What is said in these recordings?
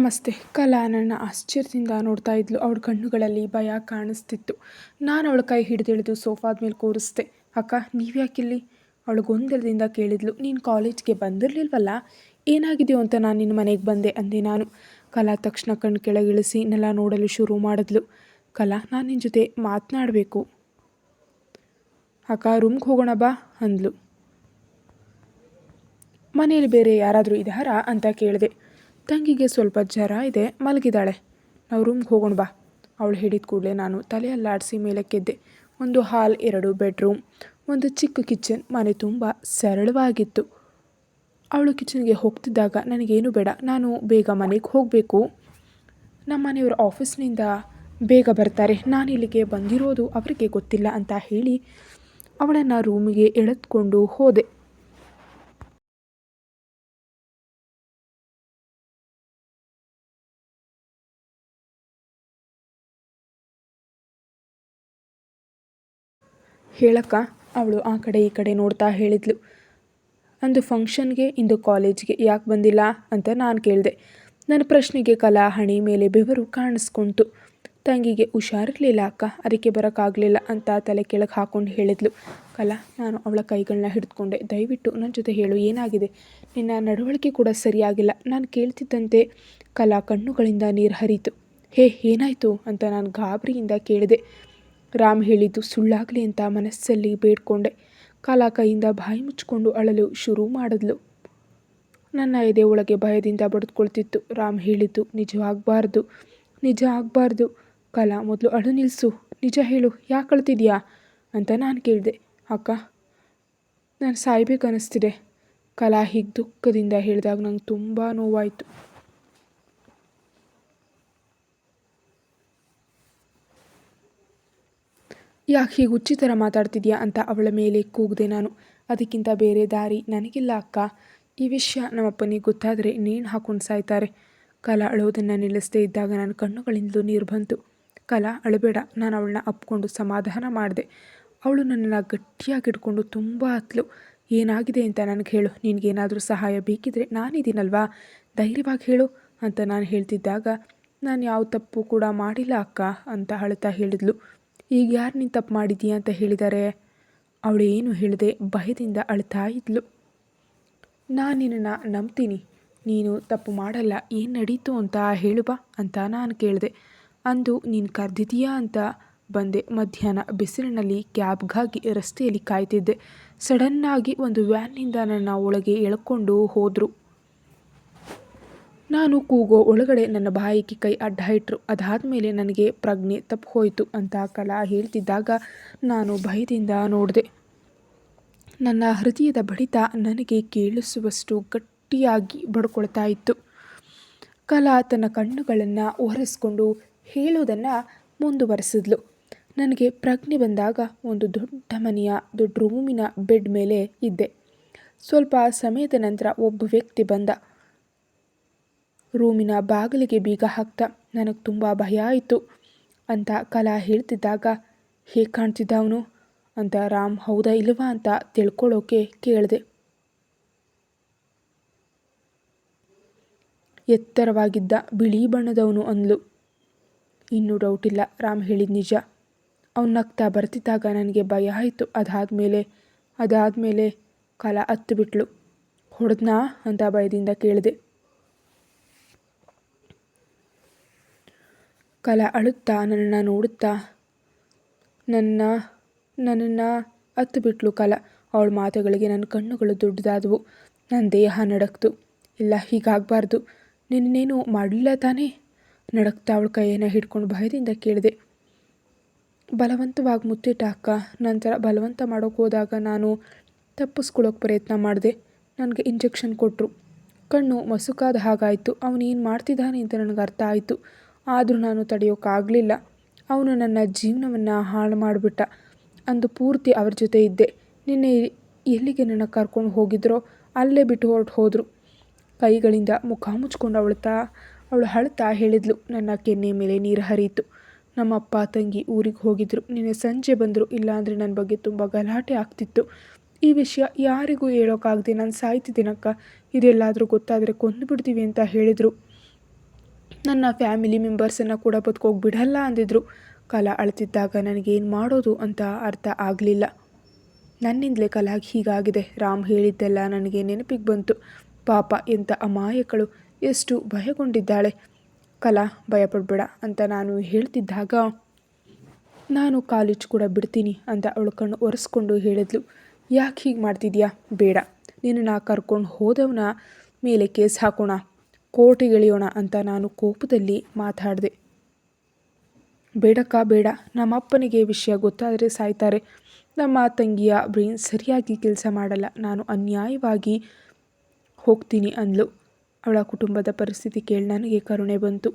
ನಮಸ್ತೆ. ಕಲಾ ನನ್ನ ಆಶ್ಚರ್ಯದಿಂದ ನೋಡ್ತಾ ಇದ್ಲು. ಅವಳ ಕಣ್ಣುಗಳಲ್ಲಿ ಭಯ ಕಾಣಿಸ್ತಿತ್ತು. ನಾನು ಅವಳ ಕೈ ಹಿಡಿದಿಳಿದು ಸೋಫಾದ ಮೇಲೆ ಕೂರಿಸ್ದೆ. ಅಕ್ಕ, ನೀವ್ಯಾಕಿಲ್ಲಿ? ಅವಳು ಗೊಂದಲದಿಂದ ಕೇಳಿದ್ಲು. ನೀನು ಕಾಲೇಜ್ಗೆ ಬಂದಿರಲಿಲ್ವಲ್ಲ? ಏನಾಗಿದೆಯೋ ಅಂತ ನಾನು ನಿನ್ನ ಮನೆಗೆ ಬಂದೆ, ಅಂದೆ ನಾನು. ಕಲಾ ತಕ್ಷಣ ಕಣ್ಣು ಕೆಳಗಿಳಿಸಿ ನೆಲ ನೋಡಲು ಶುರು ಮಾಡಿದ್ಲು. ಕಲಾ, ನಾನು ನಿನ್ನ ಜೊತೆ ಮಾತನಾಡಬೇಕು. ಅಕ್ಕ, ರೂಮ್ಗೆ ಹೋಗೋಣ ಬಾ, ಅಂದ್ಲು. ಮನೆಯಲ್ಲಿ ಬೇರೆ ಯಾರಾದರೂ ಇದ್ದಾರಾ ಅಂತ ಕೇಳಿದೆ. ತಂಗಿಗೆ ಸ್ವಲ್ಪ ಜ್ವರ ಇದೆ ಮಲಗಿದ್ದಾಳೆ ನಾವು ರೂಮ್ಗೆ ಹೋಗೋಣ ಬಾ. ಅವಳು ಹಿಡಿದ ಕೂಡಲೇ ನಾನು ತಲೆಯಲ್ಲಾಡಿಸಿ ಮೇಲಕ್ಕೆದ್ದೆ ಒಂದು ಹಾಲ್, ಎರಡು ಬೆಡ್ರೂಮ್, ಒಂದು ಚಿಕ್ಕ ಕಿಚನ್. ಮನೆ ತುಂಬ ಸರಳವಾಗಿತ್ತು. ಅವಳು ಕಿಚನ್ಗೆ ಹೋಗ್ತಿದ್ದಾಗ, ನನಗೇನು ಬೇಡ, ನಾನು ಬೇಗ ಮನೆಗೆ ಹೋಗಬೇಕು. ನಮ್ಮ ಮನೆಯವರು ಆಫೀಸ್ನಿಂದ ಬೇಗ ಬರ್ತಾರೆ. ನಾನು ಇಲ್ಲಿಗೆ ಬಂದಿರೋದು ಅವರಿಗೆ ಗೊತ್ತಿಲ್ಲ ಅಂತ ಹೇಳಿ ಅವಳನ್ನು ರೂಮಿಗೆ ಎಳೆದುಕೊಂಡು ಹೋದೆ. ಹೇಳಕ್ಕ ಅವಳು ಆ ಕಡೆ ಈ ಕಡೆ ನೋಡ್ತಾ ಹೇಳಿದ್ಲು. ಅಂದು ಫಂಕ್ಷನ್ಗೆ, ಇಂದು ಕಾಲೇಜ್ಗೆ ಯಾಕೆ ಬಂದಿಲ್ಲ ಅಂತ ನಾನು ಕೇಳಿದೆ. ನನ್ನ ಪ್ರಶ್ನೆಗೆ ಕಲಾ ಹಣಿ ಮೇಲೆ ಬೆವರು ಕಾಣಿಸ್ಕೊಂತು. ತಂಗಿಗೆ ಹುಷಾರಿರಲಿಲ್ಲ ಅಕ್ಕ ಅದಕ್ಕೆ ಬರೋಕ್ಕಾಗಲಿಲ್ಲ ಅಂತ ತಲೆ ಕೆಳಗೆ ಹಾಕ್ಕೊಂಡು ಹೇಳಿದ್ಲು. ಕಲಾ, ನಾನು ಅವಳ ಕೈಗಳನ್ನ ಹಿಡಿದುಕೊಂಡೆ. ದಯವಿಟ್ಟು ನನ್ನ ಜೊತೆ ಹೇಳು, ಏನಾಗಿದೆ? ನಿನ್ನ ನಡವಳಿಕೆ ಕೂಡ ಸರಿಯಾಗಿಲ್ಲ. ನಾನು ಕೇಳ್ತಿದ್ದಂತೆ ಕಲಾ ಕಣ್ಣುಗಳಿಂದ ನೀರು ಹರಿತು. ಹೇ, ಏನಾಯಿತು? ಅಂತ ನಾನು ಗಾಬರಿಯಿಂದ ಕೇಳಿದೆ. ರಾಮ್ ಹೇಳಿದ್ದು ಸುಳ್ಳಾಗಲಿ ಅಂತ ಮನಸ್ಸಲ್ಲಿ ಬೇಡ್ಕೊಂಡೆ. ಕಾಲ ಕೈಯಿಂದ ಬಾಯಿ ಮುಚ್ಚಿಕೊಂಡು ಅಳಲು ಶುರು ಮಾಡಿದ್ಲು. ನನ್ನ ಎದೆ ಒಳಗೆ ಭಯದಿಂದ ಬಡಿದುಕೊಳ್ತಿತ್ತು ರಾಮ್ ಹೇಳಿದ್ದು ನಿಜವಾಗಬಾರ್ದು ನಿಜ ಆಗಬಾರ್ದು. ಕಲಾ ಮೊದಲು ಅಳು ನಿಲ್ಲಿಸು ನಿಜ ಹೇಳು. ಯಾಕೆ ಅಳ್ತಿದ್ಯಾ? ಅಂತ ನಾನು ಕೇಳಿದೆ. ಅಕ್ಕ, ನಾನು ಸಾಯ್ಬೇಕು ಅನ್ನಿಸ್ತಿದೆ ಕಲಾ ಹೀಗೆ ದುಃಖದಿಂದ ಹೇಳಿದಾಗ ನಂಗೆ ತುಂಬ ನೋವಾಯಿತು. ಯಾಕೆ ಹೀಗೆ ಹುಚ್ಚಿ ಥರ ಮಾತಾಡ್ತಿದ್ಯಾ ಅಂತ ಅವಳ ಮೇಲೆ ಕೂಗಿದೆ ನಾನು. ಅದಕ್ಕಿಂತ ಬೇರೆ ದಾರಿ ನನಗಿಲ್ಲ ಅಕ್ಕ. ಈ ವಿಷಯ ನಮ್ಮಪ್ಪನಿಗೆ ಗೊತ್ತಾದರೆ ನೇಣು ಹಾಕೊಂಡು ಸಾಯ್ತಾರೆ. ಕಲಾ ಅಳೋದನ್ನು ನಿಲ್ಲಿಸದೇ ಇದ್ದಾಗ ನನ್ನ ಕಣ್ಣುಗಳಿಂದಲೂ ನೀರು ಬಂತು. ಕಲಾ, ಅಳಬೇಡ, ನಾನು ಅವಳನ್ನ ಅಪ್ಕೊಂಡು ಸಮಾಧಾನ ಮಾಡಿದೆ. ಅವಳು ನನ್ನನ್ನು ಗಟ್ಟಿಯಾಗಿ ಇಟ್ಕೊಂಡು ತುಂಬ ಹತ್ಲು. ಏನಾಗಿದೆ ಅಂತ ನನಗೆ ಹೇಳು. ನಿನಗೇನಾದರೂ ಸಹಾಯ ಬೇಕಿದ್ರೆ ನಾನಿದ್ದೀನಲ್ವಾ? ಧೈರ್ಯವಾಗಿ ಹೇಳು ಅಂತ ನಾನು ಹೇಳ್ತಿದ್ದಾಗ, ನಾನು ಯಾವ ತಪ್ಪು ಕೂಡ ಮಾಡಿಲ್ಲ ಅಕ್ಕ ಅಂತ ಅಳ್ತಾ ಹೇಳಿದ್ಲು. ಈಗ ಯಾರು ನೀನು ತಪ್ಪು ಮಾಡಿದ್ದೀಯ ಅಂತ ಹೇಳಿದ್ದಾರೆ ಅವಳು ಏನು ಹೇಳಿದೆ ಭಯದಿಂದ ಅಳ್ತಾ ಇದ್ಲು. ನಾನು ನಿನ್ನನ್ನು ನಂಬ್ತೀನಿ. ನೀನು ತಪ್ಪು ಮಾಡಲ್ಲ. ಏನು ನಡೀತು ಅಂತ ಹೇಳು ಬಾ ಅಂತ ನಾನು ಕೇಳಿದೆ. ಅಂದು ನೀನು ಕರೆದಿದೀಯಾ ಅಂತ ಬಂದೆ. ಮಧ್ಯಾಹ್ನ ಬಿಸಿಲಿನಲ್ಲಿ ಕ್ಯಾಬ್ಗಾಗಿ ರಸ್ತೆಯಲ್ಲಿ ಕಾಯ್ತಿದ್ದೆ. ಸಡನ್ನಾಗಿ ಒಂದು ವ್ಯಾನ್ನಿಂದ ನನ್ನ ಒಳಗೆ ಎಳ್ಕೊಂಡು ಹೋದರು. ನಾನು ಕೂಗೋ ಒಳಗಡೆ ನನ್ನ ಬಾಯಿಗೆ ಕೈ ಅಡ್ಡ ಇಟ್ಟರು ಅದಾದಮೇಲೆ ನನಗೆ ಪ್ರಜ್ಞೆ ತಪ್ಪು ಹೋಯಿತು ಅಂತ ಕಲಾ ಹೇಳ್ತಿದ್ದಾಗ ನಾನು ಭಯದಿಂದ ನೋಡಿದೆ. ನನ್ನ ಹೃದಯದ ಬಡಿತ ನನಗೆ ಕೇಳಿಸುವಷ್ಟು ಗಟ್ಟಿಯಾಗಿ ಬಡ್ಕೊಳ್ತಾ ಇತ್ತು. ಕಲಾ ತನ್ನ ಕಣ್ಣುಗಳನ್ನು ಒರೆಸ್ಕೊಂಡು ಹೇಳೋದನ್ನು ಮುಂದುವರೆಸಿದ್ಲು. ನನಗೆ ಪ್ರಜ್ಞೆ ಬಂದಾಗ ಒಂದು ದೊಡ್ಡ ಮನೆಯ ದೊಡ್ಡ ರೂಮಿನ ಬೆಡ್ ಮೇಲೆ ಇದ್ದೆ. ಸ್ವಲ್ಪ ಸಮಯದ ನಂತರ ಒಬ್ಬ ವ್ಯಕ್ತಿ ಬಂದ. ರೂಮಿನ ಬಾಗಿಲಿಗೆ ಬೀಗ ಹಾಕ್ತಾ, ನನಗೆ ತುಂಬ ಭಯ ಆಯಿತು ಅಂತ ಕಲಾ ಹೇಳ್ತಿದ್ದಾಗ ಹೇಗೆ ಕಾಣ್ತಿದ್ದ ಅವನು ಅಂತ ರಾಮ್, ಹೌದಾ ಇಲ್ವಾ? ಅಂತ ತಿಳ್ಕೊಳ್ಳೋಕೆ ಕೇಳಿದೆ. ಎತ್ತರವಾಗಿದ್ದ ಬಿಳಿ ಬಣ್ಣದವನು ಅಂದ್ಲು. ಇನ್ನೂ ಡೌಟ್ ಇಲ್ಲ, ರಾಮ್ ಹೇಳಿದ ನಿಜ. ಅವ್ನು ನಗ್ತಾ ಬರ್ತಿದ್ದಾಗ ನನಗೆ ಭಯ ಆಯಿತು. ಅದಾದಮೇಲೆ ಅದಾದಮೇಲೆ ಕಲಾ ಹತ್ತು ಬಿಟ್ಲು. ಹೊಡೆದ್ನಾ? ಅಂತ ಭಯದಿಂದ ಕೇಳಿದೆ. ಕಲಾ ಅಳುತ್ತಾ, ನನ್ನನ್ನು ನೋಡುತ್ತಾ, ನನ್ನ, ನನ್ನನ್ನು ಹತ್ತು ಬಿಟ್ಲು ಕಲಾ. ಅವಳ ಮಾತುಗಳಿಗೆ ನನ್ನ ಕಣ್ಣುಗಳು ದೊಡ್ಡದಾದವು. ನನ್ನ ದೇಹ ನಡಕ್ತು. ಇಲ್ಲ, ಹೀಗಾಗಬಾರ್ದು. ನಿನ್ನೇನು ಮಾಡಲಿಲ್ಲ ತಾನೇ? ನಡಕ್ತಾ ಅವಳ ಕೈಯನ್ನು ಹಿಡ್ಕೊಂಡು ಭಯದಿಂದ ಕೇಳಿದೆ. ಬಲವಂತವಾಗಿ ಮುತ್ತಿಟ್ಟ ಅಕ್ಕ, ನಂತರ ಬಲವಂತ ಮಾಡೋಕೆ ಹೋದಾಗ ನಾನು ತಪ್ಪಿಸ್ಕೊಳ್ಳೋಕೆ ಪ್ರಯತ್ನ ಮಾಡಿದೆ. ನನಗೆ ಇಂಜೆಕ್ಷನ್ ಕೊಟ್ಟರು ಕಣ್ಣು ಮಸುಕಾದ ಹಾಗಾಯಿತು. ಅವನೇನು ಮಾಡ್ತಿದ್ದಾನೆ ಅಂತ ನನಗೆ ಅರ್ಥ ಆಯಿತು. ಆದರೂ ನಾನು ತಡೆಯೋಕ್ಕಾಗಲಿಲ್ಲ ಅವನು ನನ್ನ ಜೀವನವನ್ನು ಹಾಳು ಮಾಡಿಬಿಟ್ಟ. ಅಂದು ಪೂರ್ತಿ ಅವ್ರ ಜೊತೆ ಇದ್ದೆ. ನಿನ್ನೆ ಎಲ್ಲಿಗೆ ನನ್ನ ಕರ್ಕೊಂಡು ಹೋಗಿದ್ರೋ ಅಲ್ಲೇ ಬಿಟ್ಟು ಹೊರಟು ಹೋದರು. ಕೈಗಳಿಂದ ಮುಖ ಮುಚ್ಕೊಂಡು ಅವಳ್ತಾ, ಅವಳು ಅಳ್ತಾ ಹೇಳಿದ್ಲು, ನನ್ನ ಕೆನ್ನೆ ಮೇಲೆ ನೀರು ಹರಿಯಿತು. ನಮ್ಮ ಅಪ್ಪ ತಂಗಿ ಊರಿಗೆ ಹೋಗಿದ್ರು. ನಿನ್ನೆ ಸಂಜೆ ಬಂದರು. ಇಲ್ಲಾಂದರೆ ನನ್ನ ಬಗ್ಗೆ ತುಂಬ ಗಲಾಟೆ ಆಗ್ತಿತ್ತು. ಈ ವಿಷಯ ಯಾರಿಗೂ ಹೇಳೋಕ್ಕಾಗದೆ ನಾನು ಸಾಯ್ತಿದ್ದೀನಕ್ಕ ಇದೆಲ್ಲಾದರೂ ಗೊತ್ತಾದರೆ ಕೊಂದು ಬಿಡ್ತೀವಿ ಅಂತ ಹೇಳಿದರು. ನನ್ನ ಫ್ಯಾಮಿಲಿ ಮೆಂಬರ್ಸನ್ನು ಕೂಡ ಬದುಕೋಗಿ ಬಿಡಲ್ಲ ಅಂದಿದ್ರು. ಕಲಾ ಅಳ್ತಿದ್ದಾಗ ನನಗೇನು ಮಾಡೋದು ಅಂತ ಅರ್ಥ ಆಗಲಿಲ್ಲ. ನನ್ನಿಂದಲೇ ಕಲಾಗಿ ಹೀಗಾಗಿದೆ. ರಾಮ್ ಹೇಳಿದ್ದೆಲ್ಲ ನನಗೆ ನೆನಪಿಗೆ ಬಂತು. ಪಾಪ ಎಂಥ ಅಮಾಯಕಳು. ಎಷ್ಟು ಭಯಗೊಂಡಿದ್ದಾಳೆ. ಕಲಾ, ಭಯಪಡಬೇಡ ಅಂತ ನಾನು ಹೇಳ್ತಿದ್ದಾಗ, ನಾನು ಕಾಲೇಜ್ ಕೂಡ ಬಿಡ್ತೀನಿ ಅಂತ ಅವಳು ಕಣ್ಣು ಒರೆಸ್ಕೊಂಡು ಹೇಳಿದ್ಲು. ಯಾಕೆ ಹೀಗೆ ಮಾಡ್ತಿದ್ಯಾ? ಬೇಡ. ನೀನು ನಾ ಕರ್ಕೊಂಡು ಹೋದವನ ಮೇಲೆ ಕೇಸ್ ಹಾಕೋಣ. ಕೋರ್ಟಿಗೆಳೆಯೋಣ ಅಂತ ನಾನು ಕೋಪದಲ್ಲಿ ಮಾತಾಡಿದೆ. ಬೇಡಕ್ಕ, ಬೇಡ. ನಮ್ಮಪ್ಪನಿಗೆ ವಿಷಯ ಗೊತ್ತಾದರೆ ಸಾಯ್ತಾರೆ. ನಮ್ಮ ತಂಗಿಯ ಬ್ರೈನ್ ಸರಿಯಾಗಿ ಕೆಲಸ ಮಾಡಲ್ಲ. ನಾನು ಅನ್ಯಾಯವಾಗಿ ಹೋಗ್ತೀನಿ ಅಂದ್ಲು. ಅವಳ ಕುಟುಂಬದ ಪರಿಸ್ಥಿತಿ ಕೇಳಿ ನನಗೆ ಕರುಣೆ ಬಂತು.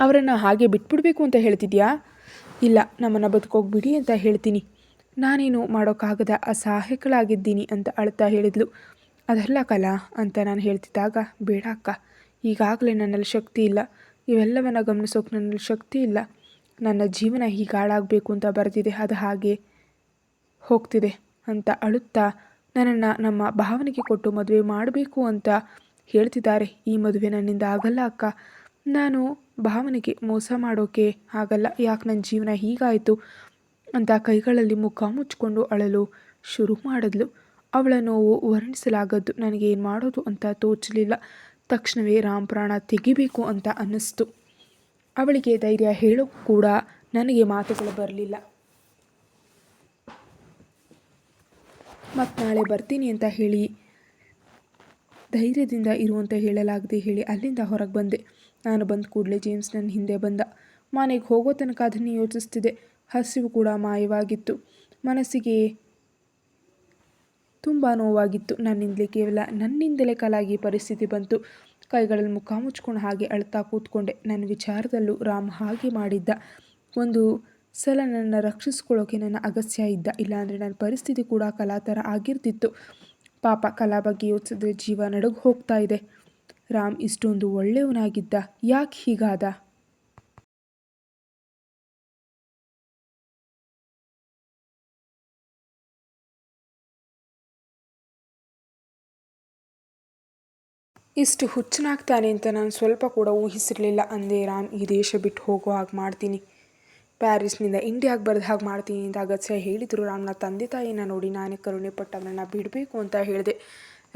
ಅವರನ್ನು ಹಾಗೆ ಬಿಟ್ಬಿಡ್ಬೇಕು ಅಂತ ಹೇಳ್ತಿದ್ಯಾ? ಇಲ್ಲ, ನಮ್ಮನ್ನು ಬದುಕೋಗ್ಬಿಡಿ ಅಂತ ಹೇಳ್ತೀನಿ. ನಾನೇನು ಮಾಡೋಕ್ಕಾಗದ, ಅಸಹಾಯಕಳಾಗಿದ್ದೀನಿ ಅಂತ ಅಳ್ತಾ ಹೇಳಿದ್ಲು. ಅದಲ್ಲ ಕಲಾ ಅಂತ ನಾನು ಹೇಳ್ತಿದ್ದಾಗ, ಬೇಡ ಅಕ್ಕ, ಈಗಾಗಲೇ ನನ್ನಲ್ಲಿ ಶಕ್ತಿ ಇಲ್ಲ. ಇವೆಲ್ಲವನ್ನ ಗಮನಿಸೋಕೆ ನನ್ನಲ್ಲಿ ಶಕ್ತಿ ಇಲ್ಲ. ನನ್ನ ಜೀವನ ಹೀಗಾಳಾಗಬೇಕು ಅಂತ ಬರೆದಿದೆ, ಅದು ಹಾಗೆ ಹೋಗ್ತಿದೆ ಅಂತ ಅಳುತ್ತಾ, ನನ್ನನ್ನು ನಮ್ಮ ಭಾವನೆಗೆ ಕೊಟ್ಟು ಮದುವೆ ಮಾಡಬೇಕು ಅಂತ ಹೇಳ್ತಿದ್ದಾರೆ. ಈ ಮದುವೆ ನನ್ನಿಂದ ಆಗಲ್ಲ ಅಕ್ಕ. ನಾನು ಭಾವನೆಗೆ ಮೋಸ ಮಾಡೋಕೆ ಆಗಲ್ಲ. ಯಾಕೆ ನನ್ನ ಜೀವನ ಹೀಗಾಯಿತು? ಅಂತ ಕೈಗಳಲ್ಲಿ ಮುಖ ಮುಚ್ಚಿಕೊಂಡು ಅಳಲು ಶುರು ಮಾಡಿದ್ಲು. ಅವಳ ನೋವು ವರ್ಣಿಸಲಾಗದ್ದು ನನಗೇನು ಮಾಡೋದು ಅಂತ ತೋಚಲಿಲ್ಲ. ತಕ್ಷಣವೇ ರಾಮ್ ಪ್ರಾಣ ತೆಗಿಬೇಕು ಅಂತ ಅನ್ನಿಸ್ತು. ಅವಳಿಗೆ ಧೈರ್ಯ ಹೇಳೋ ಕೂಡ ನನಗೆ ಮಾತುಗಳು ಬರಲಿಲ್ಲ. ಮತ್ತು ನಾಳೆ ಬರ್ತೀನಿ ಅಂತ ಹೇಳಿ, ಧೈರ್ಯದಿಂದ ಇರುವಂತ ಹೇಳಲಾಗದೆ ಹೇಳಿ ಅಲ್ಲಿಂದ ಹೊರಗೆ ಬಂದೆ. ನಾನು ಬಂದ ಕೂಡಲೇ ಜೇಮ್ಸ್ ನನ್ನ ಹಿಂದೆ ಬಂದ. ಮನೆಗೆ ಹೋಗೋ ತನಕ ಅದನ್ನು ಯೋಚಿಸ್ತಿದೆ ಹಸಿವು ಕೂಡ ಮಾಯವಾಗಿತ್ತು. ಮನಸ್ಸಿಗೆ ತುಂಬ ನೋವಾಗಿತ್ತು. ನನ್ನಿಂದಲೇ ಕೇವಲ ನನ್ನಿಂದಲೇ ಕಲಾಗಿ ಪರಿಸ್ಥಿತಿ ಬಂತು. ಕೈಗಳಲ್ಲಿ ಮುಖ ಮುಚ್ಕೊಂಡು ಹಾಗೆ ಅಳ್ತಾ ಕೂತ್ಕೊಂಡೆ. ನನ್ನ ವಿಚಾರದಲ್ಲೂ ರಾಮ್ ಹಾಗೆ ಮಾಡಿದ್ದ. ಒಂದು ಸಲ ನನ್ನ ರಕ್ಷಿಸ್ಕೊಳ್ಳೋಕೆ ನನ್ನ ಅಗತ್ಯ ಇದ್ದ. ಇಲ್ಲಾಂದರೆ ನನ್ನ ಪರಿಸ್ಥಿತಿ ಕೂಡ ಕಲಾ ಥರ ಆಗಿರ್ತಿತ್ತು. ಪಾಪ ಕಲಾ ಬಗ್ಗೆ ಯೋಚಿಸಿದ್ರೆ ಜೀವ ನಡುಗು ಹೋಗ್ತಾ ಇದೆ. ರಾಮ್ ಇಷ್ಟೊಂದು ಒಳ್ಳೆಯವನಾಗಿದ್ದ. ಯಾಕೆ ಹೀಗಾದ? ಇಷ್ಟು ಹುಚ್ಚನಾಗ್ತಾನೆ ಅಂತ ನಾನು ಸ್ವಲ್ಪ ಕೂಡ ಊಹಿಸಿರಲಿಲ್ಲ. ಅಂದೇ ರಾಮ್, ಈ ದೇಶ ಬಿಟ್ಟು ಹೋಗೋ ಹಾಗೆ ಮಾಡ್ತೀನಿ. ಪ್ಯಾರಿಸ್ನಿಂದ ಇಂಡಿಯಾಗೆ ಬರೆದ ಹಾಗೆ ಮಾಡ್ತೀನಿ ಅಂತ ಅಗತ್ಯ ಹೇಳಿದರು ರಾಮ್ನ ತಂದೆ ತಾಯಿನ ನೋಡಿ ನಾನೇ ಕರುಣೆ ಪಟ್ಟವನನ್ನು ಬಿಡಬೇಕು ಅಂತ ಹೇಳಿದೆ.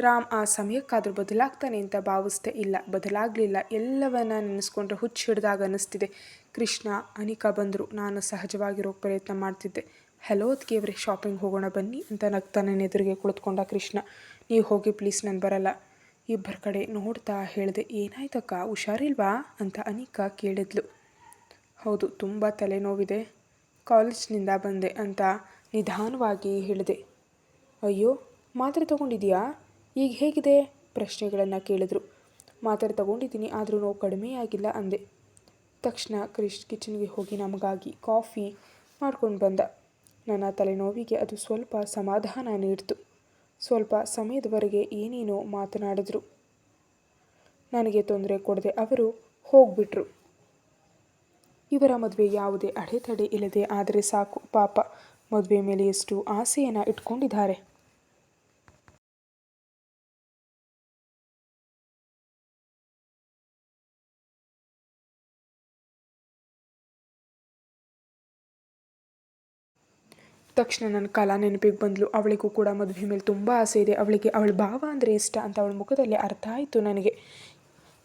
ರಾಮ್ ಆ ಸಮಯಕ್ಕಾದರೂ ಬದಲಾಗ್ತಾನೆ ಅಂತ ಭಾವಿಸ್ತೇ ಇಲ್ಲ. ಬದಲಾಗಲಿಲ್ಲ. ಎಲ್ಲವನ್ನ ನೆನೆಸ್ಕೊಂಡ್ರೆ ಹುಚ್ಚು ಹಿಡ್ದಾಗ ಅನ್ನಿಸ್ತಿದೆ. ಕೃಷ್ಣ, ಅನಿಕಾ ಬಂದರು. ನಾನು ಸಹಜವಾಗಿರೋ ಪ್ರಯತ್ನ ಮಾಡ್ತಿದ್ದೆ. ಹಲೋ ಅದಕ್ಕೆ ಶಾಪಿಂಗ್ ಹೋಗೋಣ ಬನ್ನಿ ಅಂತ ನಗ್ತಾನೆ ಎದುರಿಗೆ ಕುಳಿತುಕೊಂಡ ಕೃಷ್ಣ. ನೀವು ಹೋಗಿ ಪ್ಲೀಸ್ ನಾನು ಬರಲ್ಲ. ಇಬ್ಬರ ಕಡೆ ನೋಡ್ತಾ ಹೇಳಿದೆ, ಏನಾಯ್ತಕ್ಕ, ಹುಷಾರಿಲ್ವಾ? ಅಂತ ಅನಿಕಾ ಕೇಳಿದ್ಲು. ಹೌದು, ತುಂಬ ತಲೆನೋವಿದೆ. ಕಾಲೇಜ್ನಿಂದ ಬಂದೆ ಅಂತ ನಿಧಾನವಾಗಿ ಹೇಳಿದೆ. ಅಯ್ಯೋ, ಮಾತ್ರೆ ತಗೊಂಡಿದೆಯಾ? ಈಗ ಹೇಗಿದೆ? ಪ್ರಶ್ನೆಗಳನ್ನು ಕೇಳಿದ್ರು. ಮಾತ್ರೆ ತಗೊಂಡಿದ್ದೀನಿ, ಆದರೂ ನೋವು ಕಡಿಮೆಯಾಗಿಲ್ಲ ಅಂದೆ. ತಕ್ಷಣ ಕ್ರಿಶ್ ಕಿಚನ್ಗೆ ಹೋಗಿ ನಮಗಾಗಿ ಕಾಫಿ ಮಾಡ್ಕೊಂಡು ಬಂದ. ನನ್ನ ತಲೆನೋವಿಗೆ ಅದು ಸ್ವಲ್ಪ ಸಮಾಧಾನ ನೀಡ್ತು. ಸ್ವಲ್ಪ ಸಮಯದವರೆಗೆ ಏನೇನೋ ಮಾತನಾಡಿದ್ರು. ನನಗೆ ತೊಂದರೆ ಕೊಡದೆ ಅವರು ಹೋಗ್ಬಿಟ್ರು. ಇವರ ಮದುವೆ ಯಾವುದೇ ಅಡೆತಡೆ ಇಲ್ಲದೆ, ಆದರೆ ಸಾಕು ಪಾಪ. ಮದುವೆ ಮೇಲೆ ಎಷ್ಟು ಆಸೆಯನ್ನು ಇಟ್ಕೊಂಡಿದ್ದಾರೆ. ತಕ್ಷಣ ನನ್ನ ಕಲಾ ನೆನಪಿಗೆ ಬಂದಳು ಅವಳಿಗೂ ಕೂಡ ಮದುವೆ ಮೇಲೆ ತುಂಬ ಆಸೆ ಇದೆ. ಅವಳಿಗೆ ಅವಳ ಭಾವ ಅಂದರೆ ಇಷ್ಟ ಅಂತ ಅವಳ ಮುಖದಲ್ಲಿ ಅರ್ಥ ಆಯಿತು ನನಗೆ.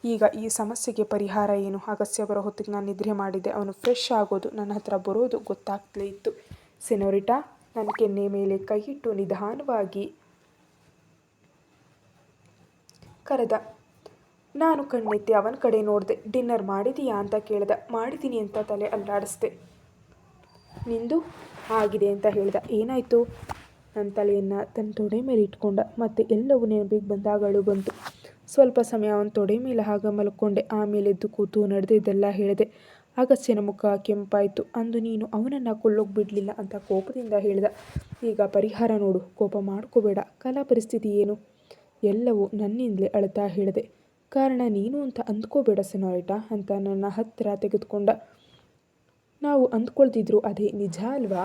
ಈಗ ಈ ಸಮಸ್ಯೆಗೆ ಪರಿಹಾರ ಏನು? ಅಗಸ್ಯ ಬರೋ ಹೊತ್ತಿಗೆ ನಾನು ನಿದ್ರೆ ಮಾಡಿದ್ದೆ. ಅವನು ಫ್ರೆಶ್ ಆಗೋದು, ನನ್ನ ಹತ್ರ ಬರೋದು ಗೊತ್ತಾಗ್ತಲೇ ಇತ್ತು. ಸೆನೋರಿಟಾ, ನನ್ನ ಕೆನ್ನೆ ಮೇಲೆ ಕೈಯಿಟ್ಟು ನಿಧಾನವಾಗಿ ಕರೆದ, ನಾನು ಕಣ್ಣೆತ್ತಿ ಅವನ ಕಡೆ ನೋಡಿದೆ. ಡಿನ್ನರ್ ಮಾಡಿದೀಯಾ? ಅಂತ ಕೇಳ್ದ. ಮಾಡಿದ್ದೀನಿ ಅಂತ ತಲೆ ಅಲ್ಲಾಡಿಸ್ದೆ. ನಿಂದು ಆಗಿದೆ ಅಂತ ಹೇಳಿದ. ಏನಾಯಿತು? ನನ್ನ ತಲೆಯನ್ನು ತನ್ನ ತೊಡೆ ಮೇಲೆ ಇಟ್ಕೊಂಡ ಮತ್ತು ಎಲ್ಲವೂ ನೆನಪಿಗೆ ಬಂದಾಗಳು ಬಂತು. ಸ್ವಲ್ಪ ಸಮಯ ಅವನ ತೊಡೆ ಮೇಲೆ ಆಗ ಮಲ್ಕೊಂಡೆ. ಆಮೇಲೆ ಎದ್ದು ಕೂತು ನಡೆದಿದ್ದೆಲ್ಲ ಹೇಳಿದೆ. ಅಗಸ್ಯನ ಮುಖ ಕೆಂಪಾಯಿತು. ಅಂದು ನೀನು ಅವನನ್ನು ಕೊಲ್ಲೋಗಿ ಬಿಡಲಿಲ್ಲ ಅಂತ ಕೋಪದಿಂದ ಹೇಳಿದ. ಈಗ ಪರಿಹಾರ ನೋಡು. ಕೋಪ ಮಾಡ್ಕೋಬೇಡ. ಕಲಾ ಪರಿಸ್ಥಿತಿ ಏನು? ಎಲ್ಲವೂ ನನ್ನಿಂದಲೇ ಅಳ್ತಾ ಹೇಳಿದೆ. ಕಾರಣ ನೀನು ಅಂತ ಅಂದ್ಕೋಬೇಡ ಸೆನೋರಿಟಾ ಅಂತ ನನ್ನ ಹತ್ತಿರ ತೆಗೆದುಕೊಂಡ. ನಾವು ಅಂದ್ಕೊಳ್ತಿದ್ರು ಅದೇ ನಿಜ ಅಲ್ವಾ?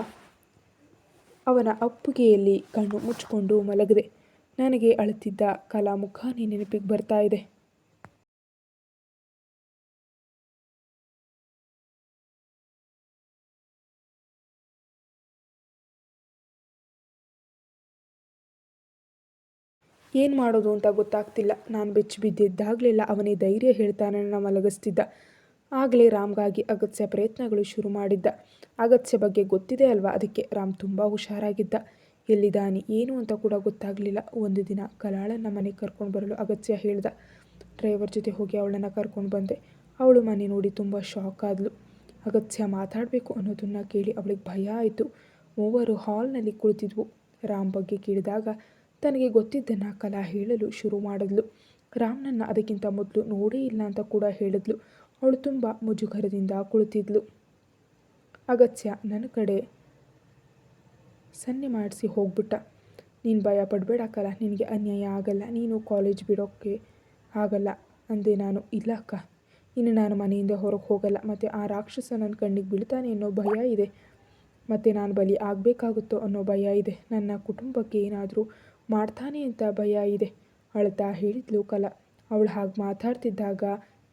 ಅವನ ಅಪ್ಪುಗೆಯಲ್ಲಿ ಕಣ್ಣು ಮುಚ್ಚಿಕೊಂಡು ಮಲಗಿದೆ. ನನಗೆ ಅಳುತ್ತಿದ್ದ ಕಲಾ ಮುಖಾನೇ ನೆನಪಿಗೆ ಬರ್ತಾ ಇದೆ. ಏನು ಮಾಡೋದು ಅಂತ ಗೊತ್ತಾಗ್ತಿಲ್ಲ. ನಾನು ಬೆಚ್ಚಿ ಬಿದ್ದಿದ್ದಾಗಲೆಲ್ಲ ಅವನೇ ಧೈರ್ಯ ಹೇಳ್ತಾನೆ ನನ್ನ ಮಲಗಿಸ್ತಿದ್ದ. ಆಗಲೇ ರಾಮ್ಗಾಗಿ ಅಗತ್ಯ ಪ್ರಯತ್ನಗಳು ಶುರು ಮಾಡಿದ್ದ. ಅಗತ್ಯ ಬಗ್ಗೆ ಗೊತ್ತಿದೆ ಅಲ್ವಾ? ಅದಕ್ಕೆ ರಾಮ್ ತುಂಬ ಹುಷಾರಾಗಿದ್ದ. ಎಲ್ಲಿದ್ದಾನೆ ಏನು ಅಂತ ಕೂಡ ಗೊತ್ತಾಗಲಿಲ್ಲ. ಒಂದು ದಿನ ಕಲಾಳನ್ನ ಮನೆಗೆ ಕರ್ಕೊಂಡು ಬರಲು ಅಗತ್ಯ ಹೇಳ್ದ. ಡ್ರೈವರ್ ಜೊತೆ ಹೋಗಿ ಅವಳನ್ನು ಕರ್ಕೊಂಡು ಬಂದೆ. ಅವಳು ಮನೆ ನೋಡಿ ತುಂಬ ಶಾಕ್ ಆದಳು ಅಗತ್ಯ ಮಾತಾಡಬೇಕು ಅನ್ನೋದನ್ನು ಕೇಳಿ ಅವಳಿಗೆ ಭಯ ಆಯಿತು. ಮೂವರು ಹಾಲ್ನಲ್ಲಿ ಕುಳಿತಿದ್ವು. ರಾಮ್ ಬಗ್ಗೆ ಕೇಳಿದಾಗ ತನಗೆ ಗೊತ್ತಿದ್ದನ್ನು ಕಲಾ ಹೇಳಲು ಶುರು ಮಾಡಿದ್ಲು. ರಾಮ್ನನ್ನು ಅದಕ್ಕಿಂತ ಮೊದಲು ನೋಡೇ ಇಲ್ಲ ಅಂತ ಕೂಡ ಹೇಳಿದ್ಲು. ಅವಳು ತುಂಬ ಮುಜುಗರದಿಂದ ಕುಳಿತಿದ್ಲು. ಅಗತ್ಯ, ನನ್ನ ಕಡೆ ಸನ್ನೆ ಮಾಡಿಸಿ ಹೋಗ್ಬಿಟ್ಟ. ನೀನು ಭಯ ಪಡಬೇಡ ಕಲ ನಿನಗೆ ಅನ್ಯಾಯ ಆಗಲ್ಲ. ನೀನು ಕಾಲೇಜ್ ಬಿಡೋಕ್ಕೆ ಆಗಲ್ಲ ಅಂದೆ ನಾನು. ಇಲ್ಲ ಅಕ್ಕ, ಇನ್ನು ನಾನು ಮನೆಯಿಂದ ಹೊರಗೆ ಹೋಗಲ್ಲ. ಮತ್ತು ಆ ರಾಕ್ಷಸ ನನ್ನ ಕಣ್ಣಿಗೆ ಬೀಳ್ತಾನೆ ಅನ್ನೋ ಭಯ ಇದೆ. ಮತ್ತು ನಾನು ಬಲಿ ಆಗಬೇಕಾಗುತ್ತೋ ಅನ್ನೋ ಭಯ ಇದೆ. ನನ್ನ ಕುಟುಂಬಕ್ಕೆ ಏನಾದರೂ ಮಾಡ್ತಾನೆ ಅಂತ ಭಯ ಇದೆ, ಅಳ್ತಾ ಹೇಳಿದ್ಲು ಕಲ. ಅವಳು ಹಾಗೆ ಮಾತಾಡ್ತಿದ್ದಾಗ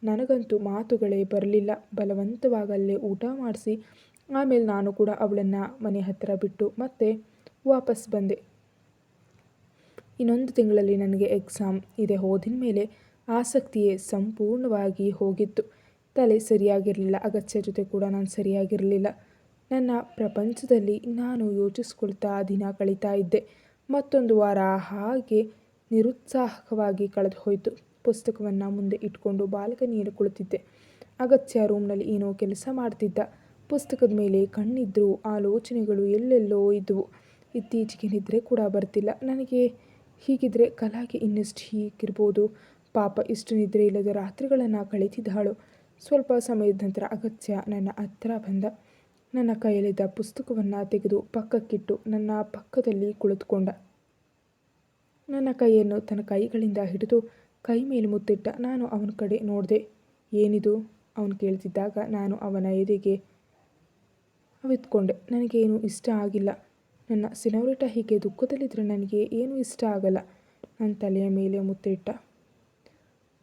ನನಗಂತೂ ಮಾತುಗಳೇ ಬರಲಿಲ್ಲ. ಬಲವಂತವಾಗಲ್ಲೇ ಊಟ ಮಾಡಿಸಿ, ಆಮೇಲೆ ನಾನು ಕೂಡ ಅವಳನ್ನು ಮನೆ ಹತ್ತಿರ ಬಿಟ್ಟು ಮತ್ತೆ ವಾಪಸ್ ಬಂದೆ. ಇನ್ನೊಂದು ತಿಂಗಳಲ್ಲಿ ನನಗೆ ಎಕ್ಸಾಮ್ ಇದೆ. ಹೋದಿನ ಮೇಲೆ ಆಸಕ್ತಿಯೇ ಸಂಪೂರ್ಣವಾಗಿ ಹೋಗಿತ್ತು. ತಲೆ ಸರಿಯಾಗಿರಲಿಲ್ಲ. ಅಗತ್ಯ ಜೊತೆ ಕೂಡ ನಾನು ಸರಿಯಾಗಿರಲಿಲ್ಲ. ನನ್ನ ಪ್ರಪಂಚದಲ್ಲಿ ನಾನು ಯೋಚಿಸ್ಕೊಳ್ತಾ ದಿನ ಕಳೀತಾ ಇದ್ದೆ. ಮತ್ತೊಂದು ವಾರ ಹಾಗೆ ನಿರುತ್ಸಾಹಕವಾಗಿ ಕಳೆದು ಹೋಯಿತು ಪುಸ್ತಕವನ್ನು ಮುಂದೆ ಇಟ್ಕೊಂಡು ಬಾಲ್ಕನಿಯಲ್ಲಿ ಕುಳಿತಿದ್ದೆ. ಅಗತ್ಯ ರೂಮ್ನಲ್ಲಿ ಏನೋ ಕೆಲಸ ಮಾಡ್ತಿದ್ದ. ಪುಸ್ತಕದ ಮೇಲೆ ಕಣ್ಣಿದ್ರು ಆಲೋಚನೆಗಳು ಎಲ್ಲೆಲ್ಲೋ ಇದ್ದವು ಇತ್ತೀಚೆಗೆ ನಿದ್ರೆ ಕೂಡ ಬರ್ತಿಲ್ಲ. ನನಗೆ ಹೀಗಿದ್ರೆ ಕಲಾಗೆ ಇನ್ನಷ್ಟು ಹೀಗಿರ್ಬೋದು? ಪಾಪ ಇಷ್ಟು ನಿದ್ರೆ ಇಲ್ಲದ ರಾತ್ರಿಗಳನ್ನು ಕಳೀತಿದ್ದಾಳು. ಸ್ವಲ್ಪ ಸಮಯದ ನಂತರ ಅಗತ್ಯ ನನ್ನ ಹತ್ತಿರ ಬಂದ. ನನ್ನ ಕೈಯಲ್ಲಿದ್ದ ಪುಸ್ತಕವನ್ನು ತೆಗೆದು ಪಕ್ಕಕ್ಕಿಟ್ಟು ನನ್ನ ಪಕ್ಕದಲ್ಲಿ ಕುಳಿತುಕೊಂಡ. ನನ್ನ ಕೈಯನ್ನು ತನ್ನ ಕೈಗಳಿಂದ ಹಿಡಿದು ಕೈ ಮೇಲೆ ಮುತ್ತಿಟ್ಟ, ನಾನು ಅವನ ಕಡೆ ನೋಡಿದೆ. ಏನಿದು? ಅವನು ಕೇಳ್ತಿದ್ದಾಗ ನಾನು ಅವನ ಎದೆಗೆ ಅವಿತ್ಕೊಂಡೆ. ನನಗೇನು ಇಷ್ಟ ಆಗಿಲ್ಲ. ನನ್ನ ಸಿನೋರಿಟ ಹೀಗೆ ದುಃಖದಲ್ಲಿದ್ದರೆ ನನಗೆ ಏನೂ ಇಷ್ಟ ಆಗಲ್ಲ. ನನ್ನ ತಲೆಯ ಮೇಲೆ ಮುತ್ತಿಟ್ಟ.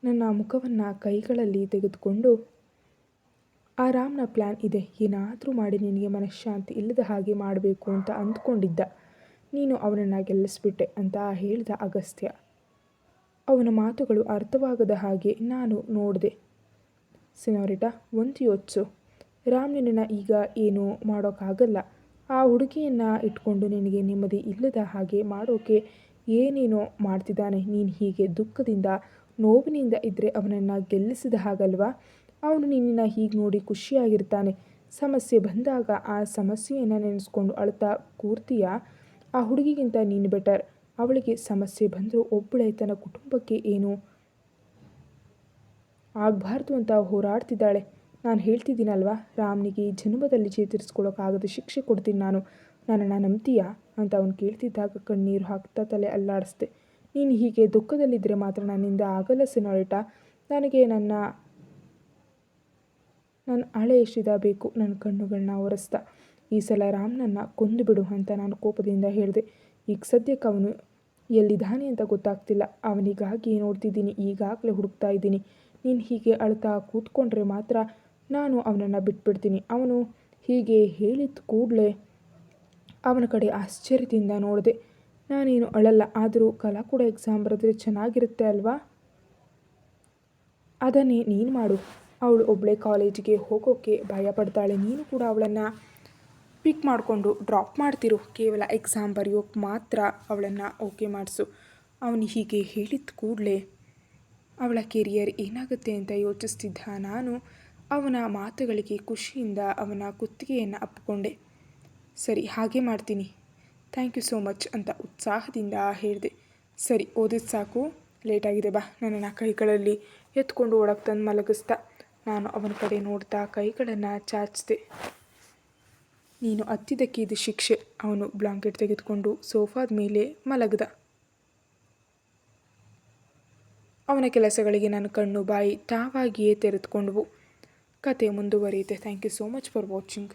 ನನ್ನ ಮುಖವನ್ನು ಕೈಗಳಲ್ಲಿ ತೆಗೆದುಕೊಂಡು ಆರಾಮ್ನ ಪ್ಲ್ಯಾನ್ ಇದೆ. ಏನಾದರೂ ಮಾಡಿ ನಿನಗೆ ಮನಃಶಾಂತಿ ಇಲ್ಲದ ಹಾಗೆ ಮಾಡಬೇಕು ಅಂತ ಅಂದ್ಕೊಂಡಿದ್ದ. ನೀನು ಅವನನ್ನು ಗೆಲ್ಲಿಸ್ಬಿಟ್ಟೆ ಅಂತ ಹೇಳಿದ ಅಗಸ್ತ್ಯ. ಅವನ ಮಾತುಗಳು ಅರ್ಥವಾಗದ ಹಾಗೆ ನಾನು ನೋಡಿದೆ. ಸಿನೋರಿಟ, ಒಂದು ಯೋಚಿಸು. ರಾಮ್ ನಿನ್ನ ಈಗ ಏನು ಮಾಡೋಕ್ಕಾಗಲ್ಲ. ಆ ಹುಡುಗಿಯನ್ನು ಇಟ್ಕೊಂಡು ನಿನಗೆ ನೆಮ್ಮದಿ ಇಲ್ಲದ ಹಾಗೆ ಮಾಡೋಕೆ ಏನೇನೋ ಮಾಡ್ತಿದ್ದಾನೆ. ನೀನು ಹೀಗೆ ದುಃಖದಿಂದ, ನೋವಿನಿಂದ ಇದ್ದರೆ ಅವನನ್ನು ಗೆಲ್ಲಿಸಿದ ಹಾಗಲ್ವಾ? ಅವನು ನಿನ್ನನ್ನು ಹೀಗೆ ನೋಡಿ ಖುಷಿಯಾಗಿರ್ತಾನೆ. ಸಮಸ್ಯೆ ಬಂದಾಗ ಆ ಸಮಸ್ಯೆಯನ್ನು ನೆನೆಸ್ಕೊಂಡು ಅಳ್ತಾ ಕೂರ್ತೀಯ? ಆ ಹುಡುಗಿಗಿಂತ ನೀನು ಬೆಟರ್ ಅವಳಿಗೆ ಸಮಸ್ಯೆ ಬಂದರೂ ಒಬ್ಬಳೇ ತನ್ನ ಕುಟುಂಬಕ್ಕೆ ಏನು? ಆಗಬಾರ್ದು ಅಂತ ಹೋರಾಡ್ತಿದ್ದಾಳೆ. ನಾನು ಹೇಳ್ತಿದ್ದೀನಲ್ವಾ? ರಾಮ್ನಿಗೆ ಜನ್ಮದಲ್ಲಿ ಚೇತರಿಸ್ಕೊಳ್ಳೋಕ್ಕಾಗದ ಶಿಕ್ಷೆ ಕೊಡ್ತೀನಿ ನಾನು. ನನ್ನನ್ನು ನಂಬ್ತೀಯಾ? ಅಂತ ಅವನು ಕೇಳ್ತಿದ್ದಾಗ ಕಣ್ಣೀರು ಹಾಕ್ತಾ ತಲೆ ಅಲ್ಲಾಡಿಸ್ದೆ. ನೀನು ಹೀಗೆ ದುಃಖದಲ್ಲಿದ್ದರೆ ಮಾತ್ರ ನನ್ನಿಂದ ಆಗಲ್ಲ ಸಿನೋರಿಟ. ನನಗೆ ನನ್ನ ನನ್ನ ಹಳೆ ಎಷ್ಟಿದ ಬೇಕು? ನನ್ನ ಕಣ್ಣುಗಳನ್ನ ಒರೆಸ್ತಾ. ಈ ಸಲ ರಾಮ್ನನ್ನು ಕೊಂದು ಬಿಡು ಅಂತ ನಾನು ಕೋಪದಿಂದ ಹೇಳಿದೆ. ಈಗ ಸದ್ಯಕ್ಕೆ ಅವನು ಎಲ್ಲಿದ್ದಾನೆ ಅಂತ ಗೊತ್ತಾಗ್ತಿಲ್ಲ. ಅವನಿಗಾಗಿ ನೋಡ್ತಿದ್ದೀನಿ, ಈಗಾಗಲೇ ಹುಡುಕ್ತಾ ಇದ್ದೀನಿ. ನೀನು ಹೀಗೆ ಅಳ್ತಾ ಕೂತ್ಕೊಂಡ್ರೆ ಮಾತ್ರ ನಾನು ಅವನನ್ನು ಬಿಟ್ಬಿಡ್ತೀನಿ. ಅವನು ಹೀಗೆ ಹೇಳಿದ ಕೂಡಲೇ ಅವನ ಕಡೆ ಆಶ್ಚರ್ಯದಿಂದ ನೋಡಿದೆ, ನಾನೇನು ಅಳಲ್ಲ, ಆದರೂ ಕಲಾ ಕೂಡ ಎಕ್ಸಾಮ್ ಬರೆದ್ರೆ ಚೆನ್ನಾಗಿರುತ್ತೆ ಅಲ್ವಾ? ಅದನ್ನೇ ನೀನು ಮಾಡು. ಅವಳು ಒಬ್ಬಳೆ ಕಾಲೇಜಿಗೆ ಹೋಗೋಕ್ಕೆ ಭಯ ಪಡ್ತಾಳೆ. ನೀನು ಕೂಡ ಅವಳನ್ನು ಪಿಕ್ ಮಾಡಿಕೊಂಡು ಡ್ರಾಪ್ ಮಾಡ್ತಿರು. ಕೇವಲ ಎಕ್ಸಾಮ್ ಬರೆಯೋಕ್ಕೆ ಮಾತ್ರ ಅವಳನ್ನು ಓಕೆ ಮಾಡಿಸು. ಅವನು ಹೀಗೆ ಹೇಳಿದ ಕೂಡಲೇ ಅವಳ ಕೆರಿಯರ್ ಏನಾಗುತ್ತೆ ಅಂತ ಯೋಚಿಸ್ತಿದ್ದ ನಾನು ಅವನ ಮಾತುಗಳಿಗೆ ಖುಷಿಯಿಂದ ಅವನ ಕುತ್ತಿಗೆಯನ್ನು ಅಪ್ಪಿಕೊಂಡೆ. ಸರಿ, ಹಾಗೆ ಮಾಡ್ತೀನಿ. ಥ್ಯಾಂಕ್ ಯು ಸೋ ಮಚ್ ಅಂತ ಉತ್ಸಾಹದಿಂದ ಹೇಳಿದೆ. ಸರಿ ಓದಿದ್ದು ಸಾಕು. ಲೇಟಾಗಿದೆ ಬಾ. ನನ್ನನ್ನು ಕೈಗಳಲ್ಲಿ ಎತ್ಕೊಂಡು ಒಳಗೆ ತಂದು ಮಲಗಿಸ್ತಾ. ನಾನು ಅವನ ಕಡೆ ನೋಡ್ತಾ ಕೈಗಳನ್ನು ಚಾಚಿದೆ. ನೀನು ಹತ್ತಿದ್ದಕ್ಕೆ ಇದು ಶಿಕ್ಷೆ ಅವನು ಬ್ಲಾಂಕೆಟ್ ತೆಗೆದುಕೊಂಡು ಸೋಫಾದ ಮೇಲೆ ಮಲಗ್ದ. ಅವನ ಕೆಲಸಗಳಿಗೆ ನನ್ನ ಕಣ್ಣು ಬಾಯಿ ತಾವಾಗಿಯೇ ತೆರೆದುಕೊಂಡವು. ಕತೆ ಮುಂದುವರಿಯುತ್ತೆ. Thank you so much for watching